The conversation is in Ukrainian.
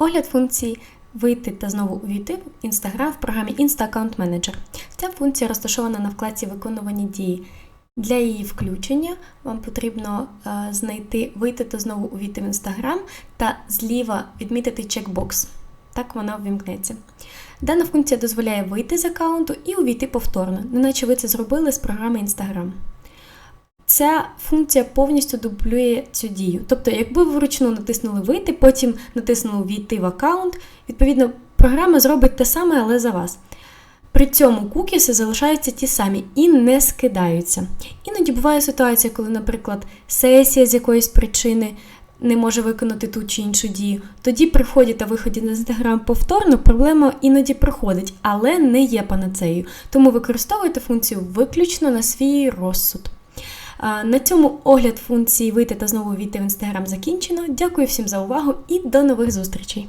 Огляд функції вийти та знову увійти в Instagram в програмі Insta Account Manager. Ця функція розташована на вкладці Виконувані дії. Для її включення вам потрібно е, знайти вийти та знову увійти в Instagram та зліва відмітити чекбокс. Так вона ввімкнеться. Дана функція дозволяє вийти з аккаунту і увійти повторно, неначе ви це зробили з програми Instagram. Ця функція повністю дублює цю дію. Тобто, якби ви вручну натиснули вийти, потім натиснули війти в аккаунт, відповідно, програма зробить те саме, але за вас. При цьому кукіси залишаються ті самі і не скидаються. Іноді буває ситуація, коли, наприклад, сесія з якоїсь причини не може виконати ту чи іншу дію. Тоді при вході та виході на Instagram повторно проблема іноді проходить, але не є панацеєю. Тому використовуйте функцію виключно на свій розсуд. На цьому огляд функції вийти та знову війти в інстаграм закінчено. Дякую всім за увагу і до нових зустрічей!